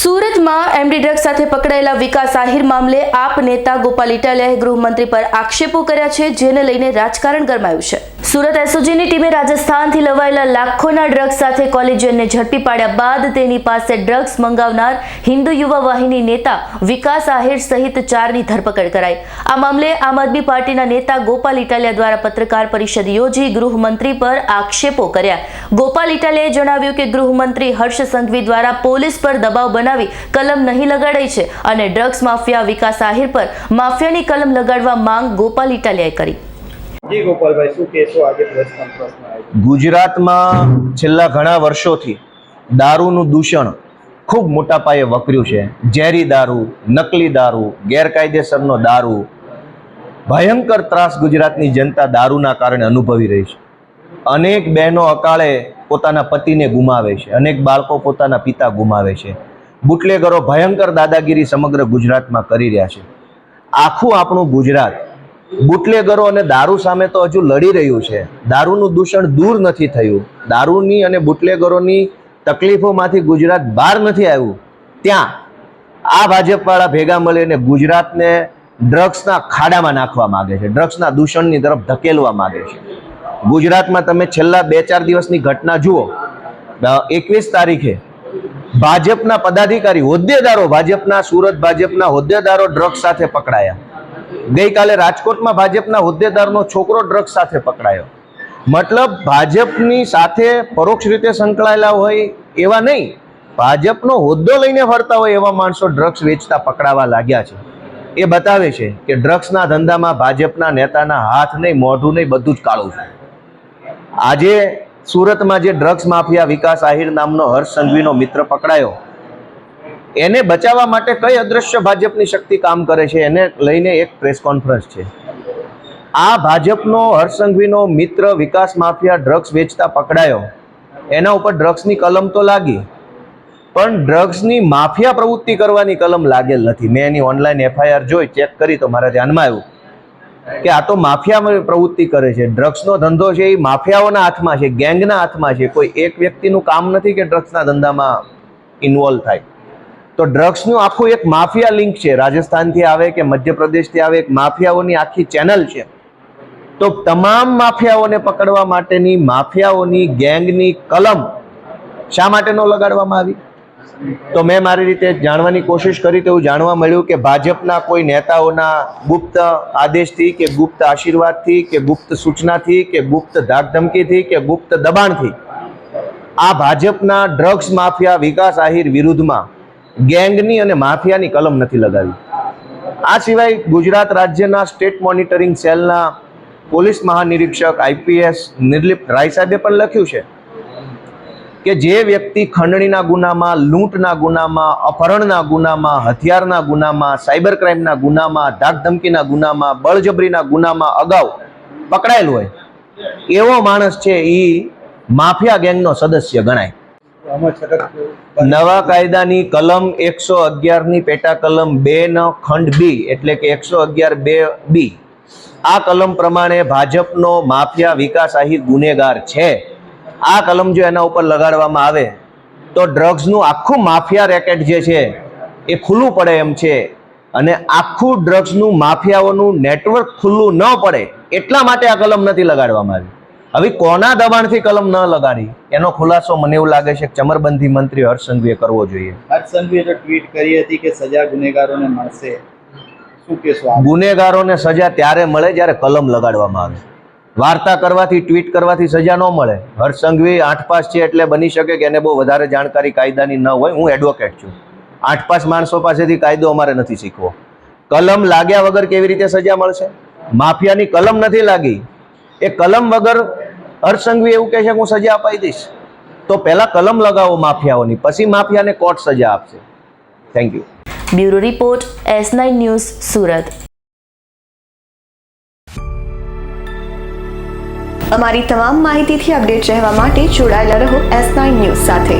સુરતમાં MD drugs સાથે પકડાયેલા વિકાસ આહિર મામલે આપ નેતા ગોપાલ ઇટાલિયાએ ગૃહમંત્રી પર આક્ષેપો કર્યા છે, જેને લઈને રાજકારણ ગરમાયું છે. સુરત એસઓજીની ટીમે રાજસ્થાનથી લવાયેલા લાખોના ડ્રગ્સ સાથે કોલેજિયનને ઝડપી પાડ્યા બાદ તેની પાસે ડ્રગ્સ મંગાવનાર હિન્દુ યુવા વાહિની નેતા વિકાસ આહિર સહિત ચારની ધરપકડ કરાઈ. આ મામલે આમ આદમી પાર્ટીના નેતા ગોપાલ ઇટાલિયા દ્વારા પત્રકાર પરિષદ યોજી ગૃહમંત્રી પર આક્ષેપો કર્યા. ગોપાલ ઇટાલિયાએ જણાવ્યું કે ગૃહમંત્રી હર્ષ સંઘવી દ્વારા પોલીસ પર દબાવ બનાવી કલમ નહીં લગાડાઈ છે અને ડ્રગ્સ માફિયા વિકાસ આહિર પર માફિયાની કલમ લગાડવા માંગ ગોપાલ ઇટાલિયાએ કરી. ગુજરાતમાં છેલ્લા ઘણા વર્ષોથી દારૂનું દૂષણ ખૂબ મોટા પાયે વકર્યું છે. ઝેરી દારૂ, નકલી દારૂ, ગેરકાયદેસરનો દારૂ. ભયંકર ત્રાસ ગુજરાતની જનતા દારૂના કારણે અનુભવી રહી છે. અનેક બહેનો અકાળે પોતાના પતિને ગુમાવે છે. અનેક બાળકો પોતાના પિતા ગુમાવે છે. બુટલેગરો ભયંકર દાદાગીરી સમગ્ર ગુજરાતમાં કરી રહ્યા છે. આખું આપણું ગુજરાત બુટલેગરો અને દારૂ સામે તો હજુ લડી રહ્યું છે. દારૂનું દૂષણ દૂર નથી થયું. દારૂની અને બુટલેગરોની તકલીફોમાંથી ગુજરાત બહાર નથી આવ્યું. ત્યાં આ ભાજપવાળા ભેગા મળીને ગુજરાતને ડ્રગ્સના ખાડામાં નાખવા માગે છે. ડ્રગ્સના દૂષણની તરફ ધકેલવા માગે છે. ગુજરાતમાં તમે છેલ્લા બે ચાર દિવસની ઘટના જુઓ. એકવીસ તારીખે ભાજપના પદાધિકારી હોદ્દેદારો, ભાજપના સુરત ભાજપના હોદ્દેદારો ડ્રગ્સ સાથે પકડાયા. ગઈકાલે રાજકોટમાં ભાજપના હોદ્દેદારનો છોકરો ડ્રગ્સ સાથે પકડાયો. મતલબ ભાજપની સાથે પરોક્ષ રીતે સંકળાયેલા હોય એવા નહીં, ભાજપનો હોદ્દો લઈને ફરતા હોય એવા માણસો ડ્રગ્સ વેચતા પકડાવા લાગ્યા છે. એ બતાવે છે કે ડ્રગ્સના ધંધામાં ભાજપના નેતાના હાથ નહીં, મોઢું નહીં, બધું જ કાળું છે. આજે સુરતમાં જે ડ્રગ્સ માફિયા વિકાસ આહિર નામનો હર્ષ સંઘવીનો મિત્ર પકડાયો એને બચાવવા માટે કઈ અદ્રશ્ય ભાજપની શક્તિ કામ કરે છે એને લઈને એક પ્રેસ કોન્ફરન્સ છે. આ ભાજપનો હર્ષસંઘવીનો મિત્ર વિકાસ માફિયા ડ્રગ્સ વેચતા પકડાયો. એના ઉપર ડ્રગ્સની કલમ તો લાગી, પણ ડ્રગ્સની માફિયા પ્રવૃત્તિ કરવાની કલમ લાગેલ નથી. મેં એની ઓનલાઈન એફઆઈઆર જોઈ, ચેક કરી તો મારા ધ્યાનમાં આવ્યું કે આ તો માફિયા પ્રવૃત્તિ કરે છે. ડ્રગ્સનો ધંધો છે એ માફિયાઓના હાથમાં છે, ગેંગના હાથમાં છે. કોઈ એક વ્યક્તિનું કામ નથી કે ડ્રગ્સના ધંધામાં ઇન્વોલ્વ થાય. તો ડ્રગ્સનું આખું એક માફિયા લિંક છે. રાજસ્થાનથી આવે કે મધ્યપ્રદેશથી આવે, એક માફિયાઓની આખી ચેનલ છે. તો તમામ માફિયાઓને પકડવા માટેની માફિયાઓની ગેંગની કલમ શા માટે ન લગાડવામાં આવી? તો મેં મારી રીતે જાણવાની કોશિશ કરી તો એવું જાણવા મળ્યું કે ભાજપના કોઈ નેતાઓના ગુપ્ત આદેશથી કે ગુપ્ત આશીર્વાદથી કે ગુપ્ત સૂચનાથી કે ગુપ્ત ધાકધમકીથી કે ગુપ્ત દબાણથી આ ભાજપના ડ્રગ્સ માફિયા વિકાસ આહિર વિરુદ્ધમાં ગેંગની અને માફિયાની કલમ નથી લગાવી. આ સિવાય ગુજરાત રાજ્યના સ્ટેટ મોનિટરિંગ સેલના પોલીસ મહાનિરીક્ષક આઈપીએસ નિર્લિપ્ત રાય સાહેબે પણ લખ્યું છે કે જે વ્યક્તિ ખંડણીના ગુનામાં, લૂંટના ગુનામાં, અપહરણના ગુનામાં, હથિયારના ગુનામાં, સાયબર ક્રાઇમના ગુનામાં, ધાકધમકીના ગુનામાં, બળજબરીના ગુનામાં અગાઉ પકડાયેલ હોય, એવો માણસ છે એ માફિયા ગેંગનો સદસ્ય ગણાય. નવા કાયદાની કલમ એકસો અગિયારની પેટા કલમ બે નો ખંડ બી, એટલે કે એકસો અગિયાર બે બી. આ કલમ પ્રમાણે ભાજપનો માફિયા વિકાસ આહિર ગુનેગાર છે. આ કલમ જો એના ઉપર લગાડવામાં આવે, તો ડ્રગ્સનું આખું માફિયા રેકેટ જે છે, એ ખુલ્લું પડે એમ છે. અને આખું ડ્રગ્સનું માફિયાઓનું નેટવર્ક ખુલ્લું ન પડે, એટલા માટે આ કલમ નથી લગાડવામાં આવી હવે કોના દબાણથી કલમ ન લગાડી? એનો ખુલાસો મને એવું લાગે છે કે ચમરબંધી મંત્રી હર્ષ સંઘવીએ કરવો જોઈએ. હર્ષ સંઘવીએ તો ટ્વીટ કરી હતી કે સજા ગુનેગારોને મળશે. શું કહેશો ગુનેગારોને સજા ત્યારે મળે જ્યારે કલમ લગાડવામાં આવે. વાર્તા કરવાથી ટ્વીટ કરવાથી સજા ન મળે. હર્ષ સંઘવી આઠ પાસ છે એટલે બની શકે કે એને બહુ વધારે જાણકારી કાયદાની ન હોય. હું એડવોકેટ છું. આઠ પાસ માણસો પાસેથી કાયદો અમારે નથી શીખવો. કલમ લાગ્યા વગર કેવી રીતે સજા મળશે? માફિયાની કલમ નથી લાગી. એ કલમ વગર હર્ષ એવું કહે છે કે હું સજા અપાઈ દઈશ. તો પહેલા કલમ લગાવો માફિયાઓની પછી માફિયાને કોર્ટ સજા આપશે. Thank you bureau report S nine news Surat. અમારી તમામ માહિતીથી અપડેટ રહેવા માટે જોડાયેલા રહો એસ નાઇન ન્યૂઝ સાથે.